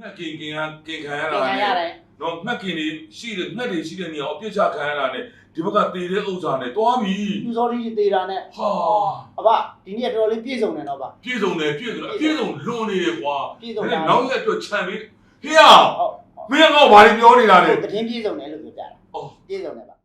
ငှက်ကင်ကင်ကကင်ခံရသတာင်ခံရတယ်နော်ငှက်ကင်တွေရှိတယ်ငှက်တွေရှိတဲ့နေရာကိုအပြစ်ချခံရတာနဲ့ဒီဘက်ကတေတဲ့ဥစ္စာနဲ့တွားပြီသူစောဒီတေးတာနဲ့ဟာအဘဒီနေ့တော်တော်လေးပြည့်စုံတယ်တော့ဗျပြည့်စုံတယ်ပြည့်စုံတယ်အပြည့်စုံလွန်နေတယ်ကွာပြည့်စုံဒါတာနဲ့နောက်ရက်အတွက်ခြံပြီးဟေ့ရဟုတ်မင်းကတော့ဘာတွေပြောနေတာလဲတည်င်းပြည့်စုံတယ်လို့ပြောပြတာအော်ပြည့်စုံတယ်ဗျ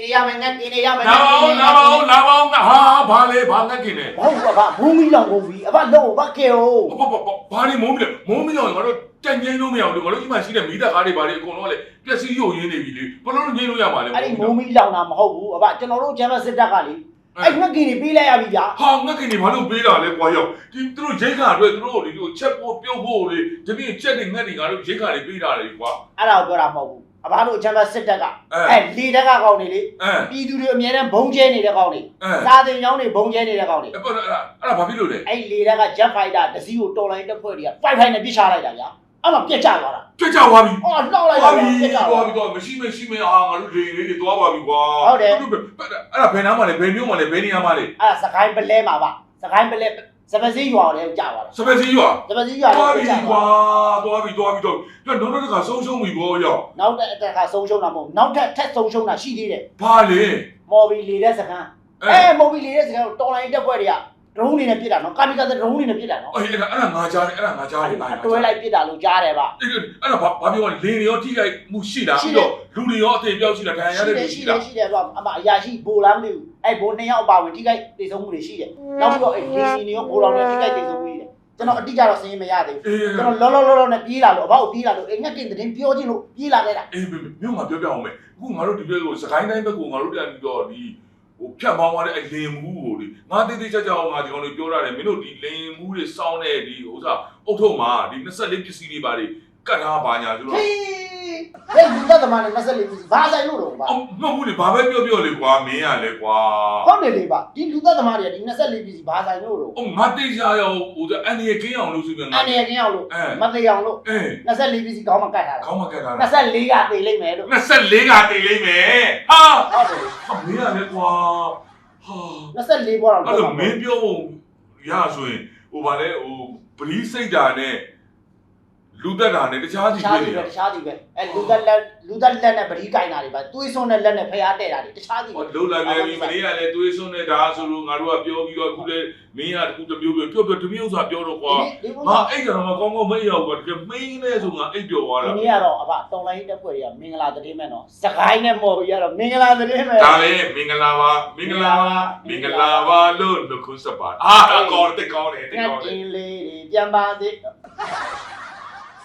ငါกินရမယ်ငါกินရမယ် လာပါဦးလာပါဦးလာပါဦးဟာဘာလဲဘာငှက်ကင်လဲ ဟုတ်အဘမူးမီလောင်ကုန်ပြီအဘလုံးဘာကေဟို ဘာဘာဘာနေမုန်းပြီလဲမုန်းပြီတော့ငါတို့တက်ငိမ့်လို့မရဘူးငါတို့ဒီမှာရှိတဲ့မိသားကားတွေဘာတွေအကုန်လုံးကလည်းပျက်စီးယို့ရင်းနေပြီလေဘယ်လိုလုပ်ငိမ့်လို့ရမှာလဲ အဲ့ဒီမူးမီလောင်တာမဟုတ်ဘူးအဘကျွန်တော်တို့ဂျမ်မစစ်တပ်ကလေအဲ့ငါกินပေးလိုက်ရပြီဗျာ ဟာငှက်ကင်တွေဘာလို့ပေးတာလဲကွာရောက်ဒီသူတို့ဂျိတ်ခါအတွက်သူတို့ဒီလိုချက်ဖို့ပြုတ်ဖို့လေဒီနေ့ချက်တွေငှက်တွေငါတို့ဂျိတ်ခါတွေပေးတာလေကွာ အဲ့ဒါကိုပြောတာမဟုတ်ဘူး အဘတို့ဂျမ်မစစ်တပ်ကအဲအဲ့လေတက်ကကောင်းနေလေအဲပြည်သူတွေအများနဲ့ဘုံကျဲနေတဲ့ကောင်းနေအဲစာတင်ကြောင်းတွေဘုံကျဲနေတဲ့ကောင်းနေအဲ့ပေါ်အဲ့ဒါအဲ့ဒါဘာဖြစ်လို့လဲအဲ့လေတက်ကဂျက်ဖိုက်တာတစည်းကိုတော်လိုင်းတက်ဖွဲ့တွေကဖိုက်ဖိုက်နဲ့ပြစ်ချလိုက်တာဗျာအဲ့မှာပြက်ကျသွားတာကြွကြွသွားပြီအော်လှောက်လိုက်သွားတာပြီပြက်ကျသွားသွားပြီတော့မရှိမရှိမအာငါတို့လေလေးတွေသွားပါပြီကွာဟုတ်တယ်အဲ့ဒါဘယ်နားမှာလဲဘယ်မျိုးမှာလဲဘယ်နေရာမှာလဲအဲ့ဒါစကိုင်းပလဲမှာပါစကိုင်းပလဲ စပစီရွာကိုလည်းကြာသွားတာစပယ်စီရွာစပစီရွာသွားကိုပြီကြာကွာသွားသွားပြီသွားပြီတော့ပြန်တော့တော့ကဆုံးရှုံးပြီဘောရောက်နောက်တစ်အတက်ကဆုံးရှုံးတာမဟုတ်နောက်ထပ်ထက်ဆုံးရှုံးတာရှိသေးတယ်ဘာလဲမော်ဘီလေတဲ့စကန်အဲအဲမော်ဘီလေတဲ့စကန်ကိုတော်လိုင်းတက်ဖွဲ့တွေက ဒရုန်းနေနဲ့ပြစ်တာနော်ကာမီကာဒရုန်းနေနဲ့ပြစ်တာနော်အဲ့ဒါအဲ့ဒါငါကြားတယ်အဲ့ဒါငါကြားတယ်တွဲလိုက်ပြစ်တာလို့ကြားတယ်ဗျအဲ့အဲ့ဒါဘာဘာပြောလဲလေတွေရောထိခိုက်မှုရှိတာရှိပြီးတယ်တော့လူတွေရောအသေးပြောက်ရှိတာဒဏ်ရာရရှိတဲ့တယ်လူရှိရှိတတာယ်ရှိတယ်ဗျအမအရာရှိဘိုလမ်းမသိဘူးအဲ့ဘိုနှစ်ယောက်အပါဝင်ထိခိုက်တေဆုံးမှုတွေရှိတယ်နောက်ပြီးတော့အဲ့လေစီနေရောဘိုလောင်တွေထိခိုက်တေဆုံးမှုတွေကျွန်တော်အတိအကျတော့စင်းမရသေးဘူးအေးကျွန်တော်လောလောလောလောနဲ့ပြေးလာလို့အဘောက်ပြေးလာလို့အိမ်ငက်ကင်တဲ့ပြောချင်းလို့ပြေးလာခဲ့တာအေးမြို့မှာပြောပြအောင်မယ်အခုငါတို့ဒီဘက်ကိုစကိုင်းတိုင်းဘက်ကိုငါတို့ပြန်ပြီးတော့ဒီ ဟိုဖြတ်မောင်းသွားတဲ့အဲ့လင်မူးကိုလေငါတိတိကျကျအောင်ငါဒီကောင်လေးပြောရတယ်မင်းတို့ဒီလင်မူးတွေစောင်းတဲ့ဒီဥစ္စာအုတ်ထုံမှာဒီ24ပစ္စည်းတွေပါတွေကတ်ထားပါညာဆိုတော့ဟေးဟဲ့လူသက်သမားနဲ့24ပြည်ဘာဆိုင်လို့တော့ဗျအော်မဟုတ်ဘူးလေဘာပဲပြောပြောလေကွာမင်းရလေကွာဟုတ်တယ်လေဗျဒီလူသက်သမားတွေကဒီ24ပြည်ဘာဆိုင်လို့တော့အော်ငါတိတ်ရရောဟိုအန်ဒီရကင်းအောင်လို့ဆိုပြီးအန်ရကင်းအောင်လို့မသေးအောင်လို့အေး24ပြည်ခေါင်းမှာကတ်ထားတာခေါင်းမကတ်တာ24ကသေလိမ့်မယ်လို့24ကတိတ်လိမ့်မယ်ဟာဟုတ်တယ်ဟာမင်းရလေ ကွာဟာ24ဘောတော့အဲ့လိုမင်းပြောဖို့ရဆိုရင်ဟိုဗာလဲဟိုပရိစိတ်တာနဲ့ လူသက်တာနဲ့တခြားစီတခြားဖြစ်စီနေပဲတာတခြားစီပဲအဲလူသက်လက်လူသက်လက်နဲ့ပရိကိုင်တာတွေပါတွေးစွန်းတဲ့လက်နဲ့ဖျားတဲ့တာတွေတခြားစီဟောလုံးလာပြန်ပြီမင်းရလေတွေးစွန်းနေတာဆိုလို့ငါတို့ကပြောပြီးတော့အခုလေမင်းကတခုတစ်မျိုးပြောပြောပြောတစ်မျိုးဆိုတာပြောတော့ကွာဒီဘုငါရားအိတ်ကတော့မကောင်းကောင်းမရောက်ကွာတကယ်မင်းနဲ့ဆိုငါအိတ်ပြောသွားဒီတာနေ့ကတော့အဖတော်လိုင်းတက်ဖွဲ့တွေကမင်္ဂလာသတင်းမဲ့နော်စကိုင်းနဲ့မော်ပြီးကတော့မင်္ဂလာသတင်းမဲ့ဒါပဲမင်္ဂလာပါမင်္ဂလာပါမင်္ဂလာပါလို့နှုတ်ခွန်းဆက်ပါအာကောင်းတယ်ကောင်းတယ်ငါကောင်းကတယ်င်းလေးတွေပြန်ပါသေး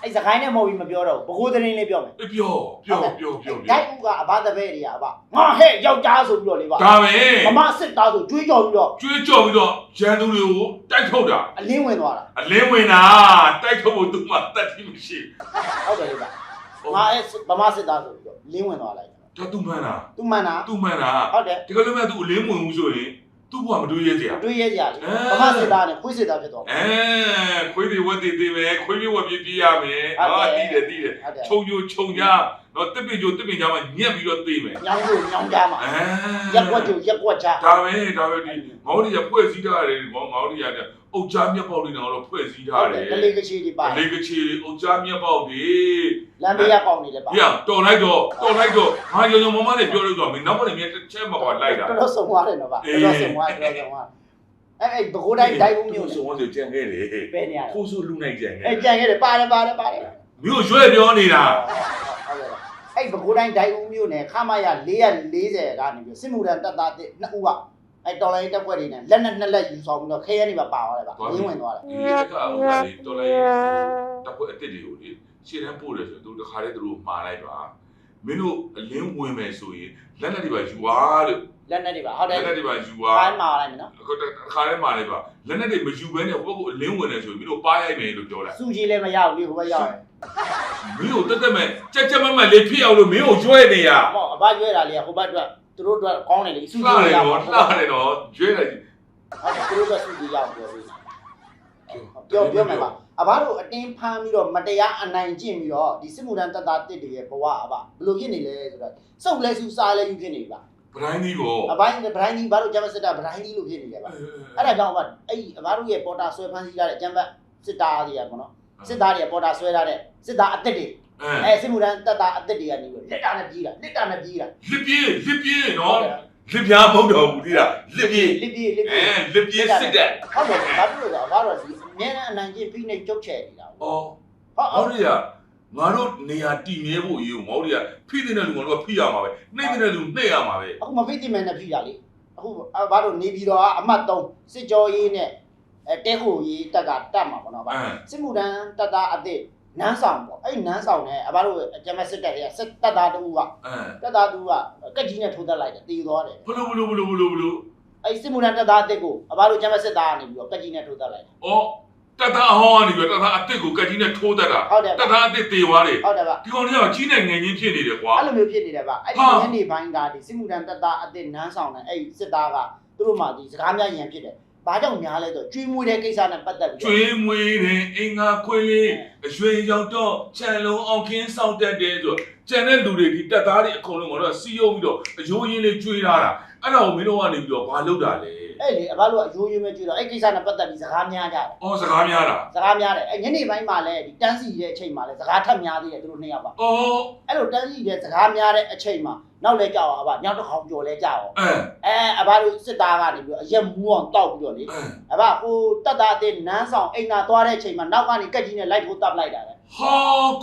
အဲ့စကိုင်းနဲ့မော်ပြီးမပြောတော့ဘူးဘကိုးသတင်းလေးပြောမယ်ပြောပြောပြောပြောဒိုက်ဦးကအဘတပည့်တွေကအဘငါဟဲ့ယောက်ျားဆိုပြီးတော့လေပါဒါပဲမမစစ်သားဆိုကြွေးကြော်ပြီးတော့ကျွေးကြော်ပြီးတော့ရန်သူတွေကိုတိုက်ထုတ်တာအလင်းဝင်သွားတာအလင်းဝင်တာတိုက်ထုတ်ဖို့သူမှတတ်တိမရှိဟုတ်တယ်လေပါငါအဲ့ဗမာစစ်သားဆိုပြီးတော့လင်းဝင်သွားလိုက်ဒါသူမှန်တာသူမှန်တာသူမှန်တာဟုတ်တယ်ဒီကလေးမဲ့သူအလင်းဝင်ဘူးဆိုရင် သူ့ဘဝမတွေးရစရာ တွေးရဲကြလေအဲ ဗမာစစ်သားနဲ့ခွေးစစ်သားဖြစ်သွားအဲခွေးတွေဝက်တွေတွေပဲခွေးပြေဝက်ပြေးပြေးရမယ်ဟုတ်ဟာတယ် တီးတယ်တီးတယ်ဟုတ်တယ်ခြုံညိုခြုံကြတော့တစ်ပင်ကျိုတစ်ပင်ကြမှာညက်ပြီးတော့သေးမယ်ညောင်းလို့ညောင်းကြမှာအဲရက်ကွက်ကျရက်ကွက်ချဒါပဲဒါပဲဒီငေါင်းတွေကဖွဲ့စည်းထားတယ်ငေါင်းငေါင်းတွေက အုတ်ကြားမြက်ပေါက်တွေတော့ဖွဲ့စည်းဟုထားတ်တတယ်ယ်ကလေးကချီတွေပါလေကချီအုတ်ကြားမြက်ပေါက်တွေလမ်းဘေးရကောင်းနေလဲပါ။ပြန်တော်လိုက်တော့တော်လိုက်တော့ငါရုံရုံမမနဲ့ပြောလို့တော့မင်းနောက်ကနေမြဲတစ်ချက်မှာပါလိုက်တာတော်တော်ဆုံးသွားတယ်နော်ဗျတော်တော်ဆုံးသွားတော်တော်ဆုံးသွားအဲ့အဲ့ဘကိုးတိုင်းဒိုင်ဦးမျိုးဆိုဝန်ဆိုကြံခဲ့တယ်ပဲနေရ။ခိုးဆိုလူနိုင်ကြံခဲ့အဲ့ကြံခဲ့တယ်ပါတယ်ပါတယ်ပါတယ်။မြို့ရွှဲပြောနေတာအဲ့ဘကိုးတိုင်းဒိုင်ဦးမျိုးနဲ့ခမရ440ကနေပြီးစစ်မှုထမ်းတပ်သားတစ်နှစ်ဦးက အဲ့တော်လိုင်းတက်ွက်တွေနဲ့လက်နဲ့နှစ်လက်ယူဆောင်ပြီးတော့ခဲရဲနေပါပါသွားတယ်ဗျရင်းဝင်သွားတယ်။ဒီကဥစ္စာလေးတော်လိုက်တပ်ဖွဲ့အစ်စ်တွေကိုလေရှေ့တန်းပို့တယ်ဆိုသူတခါတည်းသူတို့မှားလိုက်ပါမင်းတို့အလင်းဝင်မယ်ဆိုရင်လက်လက်တွေပါယူသွားလို့လက်နဲ့တွေပါဟုတ်တယ်လက်လက်တွေပါယူသွားခိုင်းမှာလိုက်မယ်နော်အခုတစ်ခါတည်းမှာလေးပါလက်လက်တွေမယူဘဲနဲ့ဟိုဘက်ကိုအလင်းဝင်တယ်ဆိုရင်မင်းတို့ပါရိုက်မယ်လို့ပြောလိုက်စူကြီးလည်းမရဘူးလေဟိုဘက်ရောက်ရင်မင်းတို့တက်တက်မဲ့ကြက်ကြက်မတ်မတ်လေးဖြစ်အောင်လို့မင်းတို့ရွဲနေရဟောအဘရွဲတာလေဟိုဘက်အတွက် သူတို့အတွက်ကောင်းတယ်လေစူလှကြီးတယ်ရအောင်နော်ဟုတ်လှတယ်နော်ရွဲတယ်တယ်သူတို့အတွက်စူကြီးရအောင်ပြောပေးပြောပြောမယ်ပါအဘတို့အတင်းဖမ်းပြီးတော့မတရားအနိုင်ကျင့်ပြီးတော့ဒီစစ်မှုထမ်းတပ်သားတစ်တွေရဲ့ဘဝအဘဘယ်လိုဖြစ်နေလဲဆိုတော့စုပ်လဲစူစားလဲယူဖြစ်နေပြီပါဗတိုင်းကြီးကိုအပိုင်းဗတိုင်းကြီးဘာလို့ဂျမစစ်တာဗတိုင်းကြီးလို့ဖြစ်နေတယ်ပါအဲ့ဒါကြောင့်အဘအဲ့ဒီအဘတို့ရဲ့ပေါ်တာဆွဲဖမ်းဆီးရတဲ့ဂျမ်ဘတ်စစ်သားတွေကပေါ့နော်စစ်သားတွေပေါ်တာဆွဲထားတဲ့စစ်သားအစ်စ်တွေ အဲအဲစစ်မှုထမ်းတပ်သားအစ်စ်တွေကနေပြီးလက်တာနဲ့ပြေးတာလက်တာနဲ့ပြေးတာလစ်ပြေးလစ်ပြေးနော်လစ်ပြားမဟုတ်တော့ဘူးဒီလားလစ်ပြေးလစ်ပြေးလစ်အဲပြေးလစ်ပြေးစစ်တဲ့ဟုတ်တယ်ဘာဖြစ်လို့လဲအဘတို့ဒီအမြဲတမ်းအနိုင်ကျင့်ပြီးနေကြုတ်ချယ်နေတာဩဟုတ်ဟောဟုတ်ဒီကငါတို့နေရာတည်မြဲဖို့ရေးငေါတို့ကဖိတဲ့လူငါတို့ကဖိရမှာပဲနှိမ့်တဲ့လူနှိမ့်ရမှာပဲအခုမဖိတိမယ်နဲ့ဖိတာလေအခုဘာလို့နေပြီးတော့အမှတ်3စစ်ကြောရေးနဲ့အဲတဲခုရေးတက်ကတတ်မှာပေါ့နော်ဗျအဲစစ်မှုထမ်းတပ်သားအစ်စ် နန်းဆောင်ပေါ့အဲ့နန်းဆောင်နဲ့အဘတို့ဂျမစစ်တပ်တွေကစစ်တပ်သားတူကအဲတပ်သားတူကကက်ကြီးနဲ့ထိုးတက်လိုက်တယ်တည်သွားတယ်ဘလို့ဘလို့ဘလို့ဘလို့ဘလို့အဲ့စစ်မှုထမ်းတပ်သားအစ်စ်ကိုအဘတို့ဂျမစစ်သားကနေပြီးတော့ကက်ကြီးနဲ့ထိုးတက်လိုက်တယ်ဩတတဟောကနေပြီးတတအစ်စ်ကိုကက်ကြီးနဲ့ထိုးတတ်တာဟုတ်တယ်တတအစ်စ်တေသွားတယ်ဟုတ်တယ်ဗျဒီကောင်တွေကကြီးနဲ့ငယ်ချင်းဖြစ်နေတယ်ကွာအဲ့လိုမျိုးဖြစ်နေတယ်ဗျအဲ့ဒီဟာညနေပိုင်းကဒီစစ်မှုထမ်းတပ်သားအစ်စ်နန်းဆောင်နဲ့အဲ့စစ်သားကသူတို့မှဒီစကားများရန်ဖြစ်တယ် ဘာကြောင့်များလဲဆိုကျွေးမွေးတဲ့ကိစ္စနဲ့ပတ်သက်ပြီးကျွေးမွေးတယ်အင်္ဂါခွေးလေးအရွှေရောက်တော့ခြံလုံးအောင်ခင်းဆောင်တတ်တယ်ဆိုကျန်တဲ့လူတွေဒီတက်သားတွေအကုန်လုံးကတော့စီယုံပြီးတော့အယိုးရင်းလေးကျွေးထားတာအဲ့ဒါကိုမင်းတို့ကနေပြီးတော့ဘာလုပ်တာလဲ အဲ့လေအဘတို့အယိုးယွင်းပဲကျွေးတော့အဲ့ကိစ္စနဲ့ပတ်သက်ပြီးစကားများကြတယ်ဩစကားများတာစကားများတယ်အဲ့ညနေပိုင်းမှာလည်းဒီတန်းစီတဲ့အချိန်မှာလည်းစကားထပ်များသေးတယ်သူတို့နှစ်ယောက်ပါဩအဲ့လိုတန်းစီတဲ့စကားများတဲ့အချိန်မှာနောက်လဲကြောက်အောင်အဘညောင်တစ်ခေါင်ကျော်လဲကြောက်အောင်အဲအဲအဘတို့စစ်သားကနေပြီးတော့အရက်မူးအောင်တောက်ပြီးတော့လေအဲအဘဟိုတက်တာတဲ့နန်းဆောင်အိမ်သာသွားတဲ့အချိန်မှာနောက်ကနေကက်ကြီးနဲ့လိုက်ထိုးတပ်လိုက်တာလေ ဟာ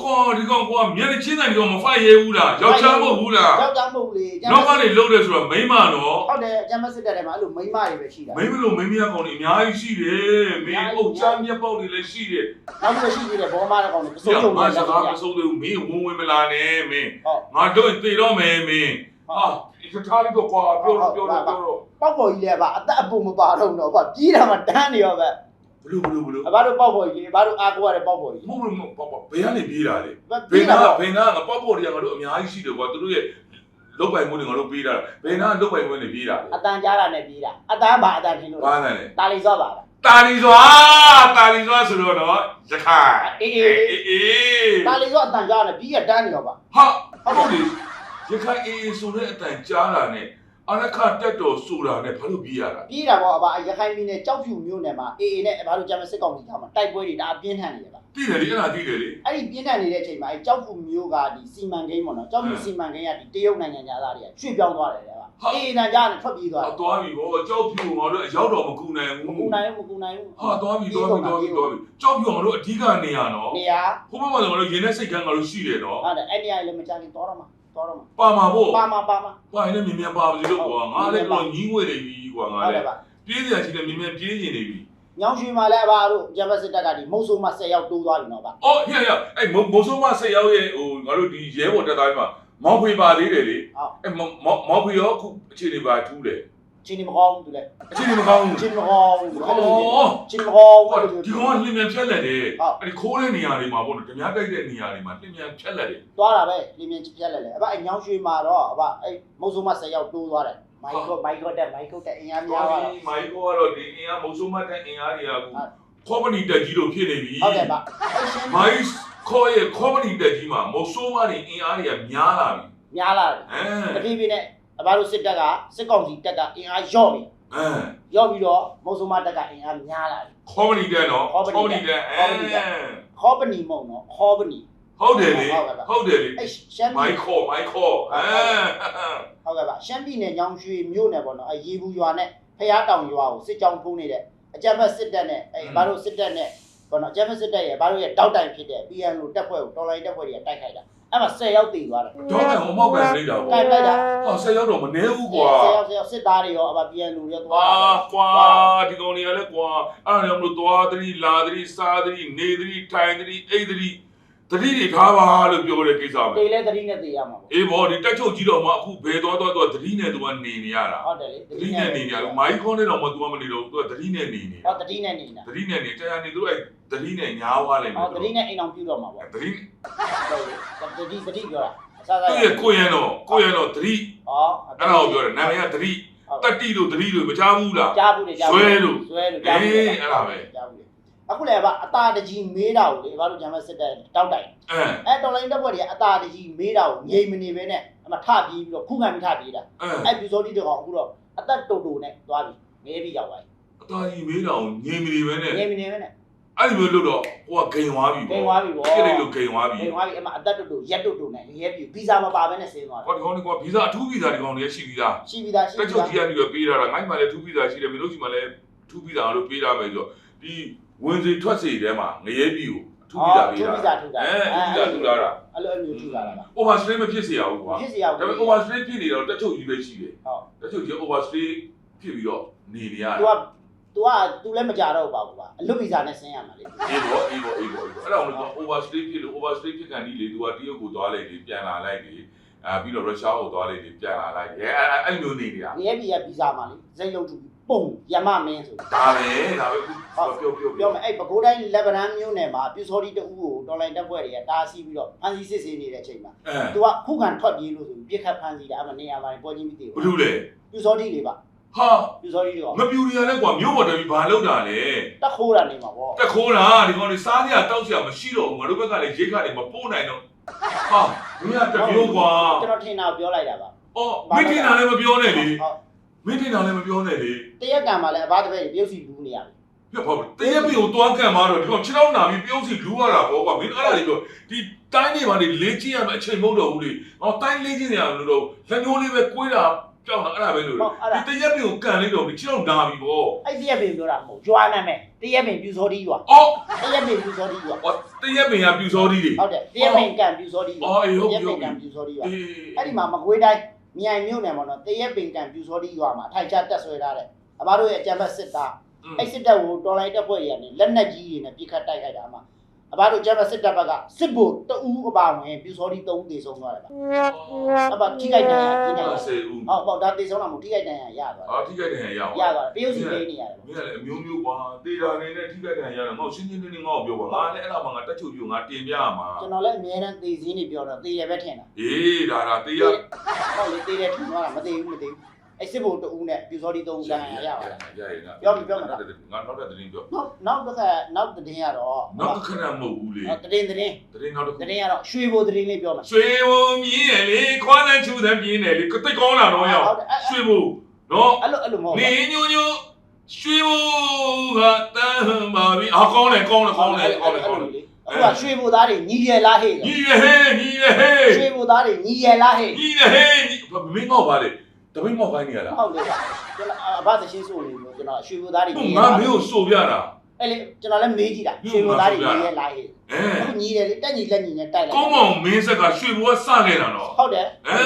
ကွာဒီကောင်ကွာမျက်နှာချင်းတိုင်းဒီကောင်မဖိုက်ရဲဘူးလားယောက်ျားမဟုတ်ဘူးလားယောက်ျားမဟုတ်လေကျန်နောက်ကနေလှုပ်တယ်ဆိုတော့မိန်းမနော်ဟုတ်တယ်ကျန်မစစ်တဲ့ထဲမှာအဲ့လိုမိန်းမတွေပဲရှိတာမိန်းမလို့မိန်းမရကောင်တွေအများကြီးရှိတယ်မင်းအုတ်ချမ်းမျက်ပေါက်တွေလည်းရှိတယ်နောက်ပြီးရှိသေးတယ်ဘောမတဲ့ကောင်တွေပဒီစိုးကြုံငါနေစတယ်ကားမဆုံးသေးဘူးမင်းဝင်ဝင်မလာနဲ့မင်းဟုတ်ငါတို့သေတော့မယ်မင်းဟာဒီထားလိုက်တော့ကွာပြောတော့ပြောတော့ပြောတော့ပေါက်ပေါ်ကြီးလည်းအဘအသက်အပူမပါတော့တော့အဘပြေးတာမှတန်းနေရောပဲ ဘလို့ဘလို့ဘလို့အဘတို့ပေါက်ပေါ်ကြီးလေအဘတို့အားကိုရတဲ့ပေါက်ပေါ်ကြီးမဟုတ်ဘူးပေါ့ပေါ့ဘယ်ကနေပြေးတာလဲဘဘယ်တာနာပေါ့ဘယ်နာငါပေါ့ပေါ့တွေကငါတို့အများကြီးရှိတယ်ကွာသူတို့ရဲ့လုတ်ပိုင်မှုတွေငါတို့ပြေးတာဘယ်နာလုတ်ပိုင်မှုတွေပြေးတာအတန်ကြားတာနဲ့ပြေးတာအတန်ပါအတန်ထင်လို့ဘာလဲတာလီစောပါလားတာလီစွာတာလီစွာဆိုတော့နော်ရခိုင်အေးအေးအေးအေးတာလီစောအတန်ကြားနဲ့ပြီးရတန်းနေရောပါဟာဟုတ်တယ်ရခိုင်အေးအေးဆိုတဲ့အတန်ကြားတာနဲ့ အရခတက်တော်ဆိုတာနဲ့ဘာလို့ပြေးရတာပြေးတာပေါ့အဘရခိုင်ပြည်နယ်ကြောက်ဖြူမြို့နယ်မှာအေးအေးနဲ့အဘတို့ဂျမစစ်ကောင်ကြီးကမှတိုက်ပွဲတွေဒါအပြင်းထန်နေတယ်ပါသိတယ်လေအဲ့ဒါသိတယ်လေအဲ့ဒီပြင်းထန်နေတဲ့အချိန်မှာအဲကြောက်ဖြူမြို့ကဒီစီမံကိန်းပေါ့နော်ကြောက်ဖြူစီမံကိန်းကဒီတရုတ်နိုင်ငံသားတွေကရွှေ့ပြောင်းသွားတယ်လေပါအေးအေးနဲ့ကြားနဲ့ထွက်ပြေးသွားတယ်အသွားပြီဟောကြောက်ဖြူငါတို့အရောက်တော့မကူနိုင်မဘူးကူနိုင်ဘူးမကူနိုင်ဘူးဟာသွားပြီသွားပြီသွားပြီသွားပြီကြောက်ဖြူငါတို့အဓိကနေရနော်နေရာဟိုဘက်မှာငါတို့ရင်းနဲ့စိတ်ကန်းငါတို့ရှိတယ်နော်ဟုတ်တယ်အဲ့နေရာလည်းမကြခင်သွားတော့မှာ သွားတော့မှာပါမှာဖို့ပါမှာပါမှာပါရင်လည်းမြင်မြန်ပါပါစေလို့ကွာငါလည်းတော့ညီးငွေနေပြီကွာငါဟုတ်လတယ်ည်းပါပြေးစရာရှိတယ်မြင်မြန်ပြေးနေနေပြီညောင်ရွှေမှာလည်းအဘတို့ဂျမစစ်တပ်ကဒီမုတ်ဆိုးမှာ10ရောက်တိုးသွားပြီနော်ဗျအော်ဟဲ့ဟဲ့အဲ့မိုးဆိုးမဆက်ရောက်ရဲ့ဟိုငါတို့ဒီရဲဘော်တက်သားမှာမောင်ဖေပါသေးတယ်လေအဲ့မောင်မောင်ဖေရောအခုအခြေအနေပါထူးတယ် ချင်းနေမကောင်းဘူးသူလည်းအခြေအနေမကောင်းဘူးချင်းမကောင်းဘူးအဲ့လိုအော်ချင်းမကောင်းဟောဘူးဒီကောင်ကလင်းမြန်ဖြတ်လက်တယ်ဟုတ်အဲ့ဒီခိုးတဲ့နေရာတွေမှာပေါ့နော်ဓမြတိုက်တဲ့နေရာတွေမှာလင်းမြန်ဖြတ်လက်တယ်သွားတာပဲလင်းမြင်းပြက်လဲလဲအဘအဲ့ညောင်ရွှေမှာတော့အဘအဲ့မုတ်ဆိုးမှာ10ရောက်တိုးသွားတယ်မိုက်ကိုမိုက်ကိုတက်မိုက်ကိုတက်အင်အားများသွားဒီတော့မိုင်ကောကတော့ဒီအင်အားမိုးဆိုးမတဲ့အင်အားတွေကအခုကော်မနီတက်ကြီးလို့ဖြစ်နေပြီဟုတ်တယ်ဗျအဲ့ရှင်းမိုင်းခေါ်ရဲ့ကော်မနီတက်ကြီးမှာမိုးဆိုးမတွေအင်အားတွေကများလာပြီများလာတယ်အဲတဖြည်းဖြည်းနဲ့ အဘတို့စစ်တပ်ကစစ်ကောင်စီတပ်ကအင်အားရော့ပြီအဲရော့ပြီးတော့မုတ်ဆိုးမတပ်ကအင်အားများလာတယ်ကော်မနီတက်နော်ကော်မနီတက်အဲကော်မနီတက်ခေါ်ပနီမုံနော်ခေါ်ပနီဟုတ်တယ်လေဟုတ်တယ်လေအဲ့ရှမ်းမိုပြည်င်းခေါ်မိုင်းခေါ်အဲဟုတ်ကဲ့ပါရှမ်းပြည်နယ်ညောင်ရွှေမြို့နယ်ပေါ့နော်အဲရေဘူးရွာနဲ့ဖျားတောင်ရွာကိုစစ်ကြောင်းထိုးနေတဲ့အကြမ်းဖက်စစ်တပ်နဲ့အဲဘာလို့စစ်တပ်နဲ့ပေါ့နော်အကြမ်းဖက်စစ်တပ်ရဲ့ဘာလို့ရဲ့တောက်တိုင်ဖြစ်တဲ့ PN လို့တပ်ဖွဲ့ကိုတော်လိုင်းတပ်ဖွဲ့တွေကတိုက်ခိုက်တာ အဲ့မှာ10ရောက်တည်သွားတယ်တော့ကဟိုမောက်ကန်လိုက်တာတိုက်လိုက်တာဟောဆက်ရောက်တော့မနေဘူးကွာ10ရောက်10ရောက်စစ်သားတွေရောအဘ PN လို့ရောသွားအာတာကွာဒီကောင်တွေကလည်းကွာအဲ့ဒါကြောင့်မလို့သွားသတိလာသတိစားသတိနေသတိထိုင်သတိအိတ်သတိသ တတိတွေထားပါလို့ပြောတဲ့ကိစ္စပဲတေလဲသတိနဲ့တေရမှာပေါ့အေးဘောဒီတက်ချုပ်ကြီးတော့မှအခုဘယ်သွားသွားသွားတတိနဲ့သူကနေနေရတာဟုတ်တယ်လေတတိနဲ့နေနေရလို့မိုင်းခွန်းနဲ့တော့မှသူကမနေတော့သူကတတိနဲ့နေနေဟောသတိနဲ့နေတာတတိနဲ့နေတရားနေသူတို့အဲတတိနဲ့ညားသွားလိုက်မယ်ဟောသတိနဲ့အိမ်အောင်ပြုတော့မှာပေါ့တတိသတိသတိပြောတာအစားစားသူ့ရဲ့ကိုယ်ရန်တော့ကိုယ်ရန်တော့တတိဟောအဲ့ဒါကိုပြောတယ်နာမည်ကတတိတတိလို့တတိလို့မချဘူးလားကြားဘူးလေကြားဘူးဆွဲလို့ဆွဲလို့ကြားဘူးအေးအဲ့ဒါပဲကြားဘူးလေ အခုလည်းဗျအတာတကြီးမေးတာကိုလေဘာလို့ဂျမ်းမစစ်တဲ့တောက်တိုင်အဲအဲတော်လိုင်းတက်ဘွက်တွေကအတာတကြီးမေးတာကိုငြိမ်မနေပဲနဲ့အမထပြေးပြီးတော့ခုခံပြီးထပြေးတာအဲအဲပြူစောတိတကောင်အခုတော့အသက်တူတူနဲ့သွားပြီငဲပြီးရောက်သွားပြီအတားကြီးမေးတော့ငြိမ်မနေပဲနဲ့ငြိမ်မနေပဲနဲ့အဲ့ဒီမျိုးလို့တော့ဟိုကဂိန်သွားပြီဂိမ်သွားပြီဗောပြစ်လိုက်လို့ဂိန်သွားပြီငြိမ်သွားပြီအမအသက်တူတူရက်တူတူနဲ့ရဲပြူဗီဇာမပါဘဲနဲ့ဆင်းသွားဟောတယ်ဒီကောင်ကဗီဇာအထူးဗီဇာဒီကောင်တွေရှိပြီလားရှိပြီးသားရှိတက်ပြီးချုပ်သားကြီးကနေပြီးပေးတာလားငါ့မှာလည်းထူးဗီဇာရှိတယ်မင်းတို့စီမှာလည်းထူးဗီဇာလို့ပေးတာပဲဆိုတော့ဒီ ဝင်စီထွက်စီထဲမှာငရဲပြီကိုထူးဗီဇာပေးတာ ထူးဗီဇာထူတာ အဲထူးဗီဇာထူတာတာ အဲ့လိုအမျိုးထူတာလား overstay မဖြစ်စေရဘူးကွာ ဖြစ်စီရအောင် ဒါပေမဲ့ overstay ဖြစ်နေတော့တက်ချုပ်ကြီးပဲရှိတယ် ဟုတ် တက်ချုပ်ကြီး overstay ဖြစ်ပြီးတော့နေနေရ तू တာ က तू က तू လည်းမကြတော့ဘူးပါကွာအလွတ်ဗီဇာနဲ့ဆင်းရမှာလေ အေးဘောအေးဘောအေးဘောအေးဘောအဲ့ဒါကိုလည်း overstay ဖြစ်လို့ overstay ဖြစ်ကန်ဒီလေသူကတရုတ်ကိုသွားလိုက်လေပြန်လာလိုက်လေအာပြီးတော့ရုရှားကိုသွားလိုက်လေပြန်လာလိုက်လေအဲအဲ့လိုနေနေတာ ငရဲပြည်ကဗီဇာမှာလေစိတ်လုံးထူပြီး ပုံရမမင်းဆိုဒါပဲဒါပဲခုပြောပြောပြောမယ်အဲ့ပဲခူးတိုင်းလက်ဗရန်မြို့နယ်မှာပြူစောတိတူကိုတော်လိုင်းတက်ပွဲတွေကတားဆီးပြီးတော့ဖမ်းဆီးစစ်ဆေးနေတဲ့အချိန်မှာအဲ तू ကခုခံထွက်ပြေးလို့ဆိုပြီးပြစ်ခတ်ဖမ်းဆီးတာအမနေရာမှာပေါ်ချင်းပြီးတေဘယ်လိုလဲပြူစောတိလေးပါဟာပြူစောတိတော့ငပြူရီရလဲကွာမြို့ပေါ်တယ်ပြီးဘာလုပ်တာလဲတက်ခိုးတာနေမှာပေါ့တက်ခိုးတာဒီကောင်တွေစားစရာတောက်စရာမရှိတော့ဘူးငါတို့ဘက်ကလည်းရိတ်ခါတွေမပို့နိုင်တော့ဟာမင်းကတမျိုးကွာကျွန်တော်ထင်တာကိုပြောလိုက်တာပါအော်မင်းတင်တာလည်းမပြောနဲ့လေဟုတ် မင်းတင်တာလည်းမပြောနဲ့လေတရက်ကံမှာလည်းအဘတပည့်ပြုတ်စီလူနေရပြီပြတ်ပါဘူးတရက်ပြီကိုတွားကန်သွားတော့ဒီကောင်ခြေထောက်နာပြီးပြုံးစီလူရတာပေါ့ကွာမင်းအဲ့ဒါတွေပြောဒီတိုင်းတွေမှာနေလေးချင်းရမယ်အချိန်မဟုတ်တော့ဘူးလေဟောတိုင်းလေးချင်းနေရလို့တော့လက်ညိုးလေးပဲကွေးတာကြောက်တာအဲ့ဒါပဲလို့ဟုတ်အဲ့ဒါဒီတရက်ပြီကိုကန်လိုက်တော့ဒီခြေထောက်နာပြီပေါ့အဲ့တရက်ပင်ပြောတာမဟုတ်ရွာနာမယ်တရက်ပင်ပြူစောတိရွာအော်တရက်ပင်ပြူစောတိရွာဟောတရက်ပင်ကပြူစောသီးတွေဟုတ်တယ်တရက်ပင်ကံပြူစောတိရွာအော်အေးဟုတ်တရက်ပြီပဟုတ်င်ပြီကံပြူစောတိရွာအေးအဲ့ဒီမှာမကွေးတိုင်း မြိုင်မြို့နယ်မှာတော့တရက်ပင်ကံပြူစောတိရွာမှာအထိုင်ချတက်ဆွဲထားတဲ့အဘတို့ရဲ့အကြံဖက်စစ်သားအဲ့စစ်တပ်ကိုတော်လိုင်းတက်ဖွဲ့တွေကနေလက်နက်ကြီးတွေနဲ့ပြစ်ခတ်တိုက်ခိုက်တာမှာ အဘတို့အကြံဖက်စစ်တပ်ဘက်ကစစ်ဘုတ်တူအပါဝင်ပြူစောတိ3ဦးသေဆုံးသွားတယ်ဗျအဘထိခိုက်ဒဏ်ရာပြင်းတယ်ဟာဟုတ်စေဦးပေါ့ဒါသေဆုံးတာမဟုတ်ထိခိုက်ဒဏ်ရာရသွားဟာထိခိုက်တယ်ရအောင်တယ်ရသွားတယ်တရုတ်စီလေးနေရတယ်မင်းကလည်းအမျိုးမျိုးကွာတေတာနေနဲ့ထိခိုက်တယ်ရတယ်ငါ့ရှင်းရှင်းလင်းလင်းငါ့ကိုပြောပါငါလည်းအဲ့ဒါမှငါတက်ချုပ်ပြငါတင်ပြရမှာကျွန်တော်လည်းအများနဲ့သေစင်းနေပြောတော့သေရပဲထင်တာအေးဒါဒါတေးရဟုတ်လေသေတယ်ထင်သွားတာမသေဘူးမသေဘူး အဲ့စစ်ဘုတ်တူနဲ့ပြူစောတိ3ဦးဒဏ်ရာရပါတယ်ရရငါပြောမယ်ပြောမယ်ငါနောက်တဲ့သတင်းပြောနောက်နောက်တစ်ခါနောက်တစ်တင်းရတော့နောက်ခဏမဟုတ်ဘူးလေတတင်းတင်းသတင်းနောက်တစ်တင်းရတော့ရွှေဘိုတင်းလေးပြောမှာရွှေဘုံမြင်းရလေခွားတဲ့ချူတဲ့ပြင်းတယ်လေတိတ်ကောင်းလာတော့ရရွှေဘုံနော်အဲ့လိုအဲ့လိုမဟုတ်နေညိုညိုရွှေဘုံကတန်းပါပြီအကောင်းတယ်ကောင်းတယ်ကောင်းတယ်ကောင်းတယ်ကောင်းတယ်အခုကရွှေဘိုသားတွေညီရလားဟဲ့ညီရဟဲညီရဟဲရွှေဘိုသားတွေညီရလားဟဲ့ညီရဟဲမင်းငေါ့ပါလေ တပိမောက်ခိုင်းနေရလားဟုတ်လေကျွန်တော်အဘသရှင်းဆိုနေလို့ကျွန်တော်ရွှေဘိုသားတွေဟိုငါမင်းကိုစိုးပြတာအဲ့လေကျွန်တော်လည်းမေးကြည့်တာရွှေဘိုသားတွေညီရလားဟဲ့အဲအခုညီတယ်လေတက်ညီလက်ညီနဲ့တိုက်လိုက်ကောင်းမောင်မင်းဆက်ကရွှေဘိုကစခဲ့တာနော်ဟုတ်တယ်အဲ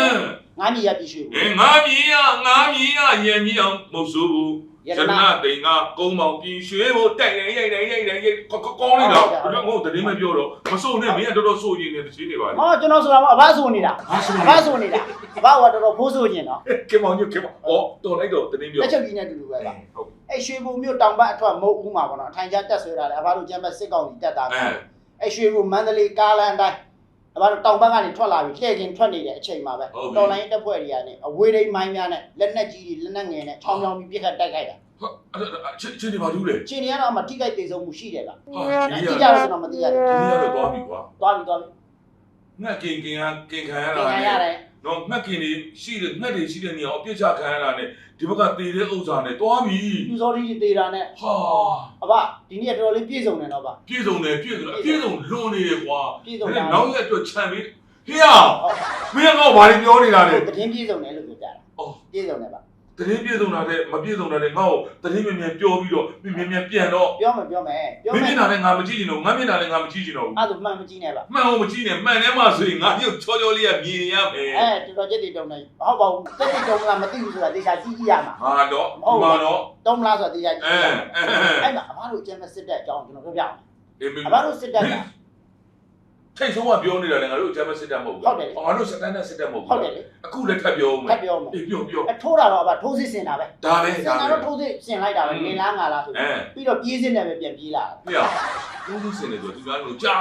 ငါညီရပြီရွှေဘိုအဲငါမြင်ရငါမြင်ရရန်ကြီးအောင်မဟုတ်ဆိုဘူး ရရတတနာနာတိန်ကကုန်းမောင်ပြင်ရွှေဘိုတိုက်ရိုက်ရိုက်ရိုက်ရိုက်ရိုက်ရိုက်ကောင်းနေတာဘယ်လိုမဟုတ်တရင်မပြောတော့မစိုးနဲ့မင်းကတော်တော်စိုးရင်နေတချင်းနေပါလေဟောကျွန်တော်ဆိုတာမအဘဆိုနေတာဟာဆိုအဘဆိုနေတာအဘကတော်တော်ဖိုးဆိုကျင်တော့ကင်မောင်ညကင်မောင်အော်တော်လိုက်တော့တရင်ပြောလက်ချုပ်ကြီးနဲ့တူတူပဲပါဟုတ်အဲ့ရွှေဘုံမြို့တောင်ဘက်အထွက်မုတ်ဦးမှာပေါ့နော်အထိုင်ကျတက်ဆွဲတာလေအဘတို့ကျမ်းဘက်စစ်ကောင်ကြီးတက်တာအဲပဲအဲ့ရွှေဘုံမန္တလေးကားလမ်းတိုင်း အဘတို့တောင်ဘက်ကနေထွက်လာပြီးလှည့်ချင်းထွက်နေတဲ့အချိန်မှာပဲတော်လိုင်းတက်ဖွဲ့တွေကနေအဝေးထိန်းမိုင်းများနဲ့လက်နက်ကြီးတွေလက်နက်ငယ်နဲ့ချောင်းချောင်းပြီးပြစ်ခတ်တိုက်ခိုက်တာဟာအဲ့ချင်းချင်းနေပါလို့လေချင်းတွေကတော့အမှထိခိုက်သေးဆုံးမှုရှိတယ်လားဟာအဒီတိရအကျတော့ကျွန်တော်မသိရဘူးဒီရတော့သွားပြီကွာသွားပြီသွားပြီ ငှက်ကင်ကင်ကကင်ခံရပြင်တာခံရတယ်နော်ငှက်ကင်တွေရှိတယ်ငှက်တွေရှိတဲ့နေရာကိုအပြစ်ချခံရတာနဲ့ဒီဘက်ကတည်တဲ့ဥစ္စာနဲ့သွားပြီပြူစောတိသေးတာနဲ့ဟာအဘဒီနေ့တော်တော်လေးပြည့်စုံတယ်တော့ဗျပြည့်စုံတယ်ပြည့်စုံတယ်အပြည့်စုံလွန်နေတယ်ကွာပြည့်စုံဒါတာနဲ့နောက်ရက်အတွက်ခြံပြီးဟေးဟာမင်းကတော့ဘာတွေပြောနေတာလဲတည်င်းပြည့်စုံတယ်လို့ပြောကြတာအော်ပြည့်စုံတယ်ဗျ တရင်ပြည့်စုံတာတဲ့မပြည့်စုံတာတဲ့ငါ့ကိုတရင်မြန်မြန်ပြောပြီးတော့မြန်မြန်ပြန်တော့ပြောမယ်ပြောမယ်ပြောမင်းမယ်မျက်နှာနဲ့ငါမကြည့်ချင်တော့ငါမျက်နှာနဲ့ငါမကြည့်ချင်တော့ဘူးအဲ့ဒါမှန်မကြည့်နဲ့ဗျမှန်အောင်မကြည့်နဲ့မှန်ထဲမှာဆိုရင်ငါပြုတ်ချောချောလေးကမြင်ရမယ်အဲတော်တော်ကြက်တိတုံနေဟုတ်ပါဘူးကြက်တိတုံကမသိဘူးဆိုတာတေချာကြည့်ကြည့်ရမှာဟာတော့ဒီမှာတော့တုံးလားဆိုတာတေချာကြည့်အဲရမှာအဲအဲ့မှာအမတို့ကျမ်းမဲ့စစ်တဲ့အကြောင်းကျွန်တော်ပြောပြအောင်အေးမင်းအမတို့စစ်တပ်က ထိတ်ဆုံးကပြောနေတာလေငါတို့အကြမ်းစစ်တက်မဟုတ်ဘူးငါတို့စတန်ဒတ်စစ်တက်မဟုတ်ဟုတ်တယ်လေအခုလည်းထပ်ပြောဦးမထယ်ပ်ပြောမယ်အေးပြောပြောအထိုးတာတော့အဘထိုးစစ်စင်တာပဲဒါပဲစင်ဒါတာပဲ တော့ထိုးစစ်စင်လိုက်တာပဲနေလားငါလားဆိုအဲပြီးတော့ပြေးစစ်နေပဲပြန်ပြေးလာတာပြဦးသူစင်နေဆိုသူကလို့ကြာ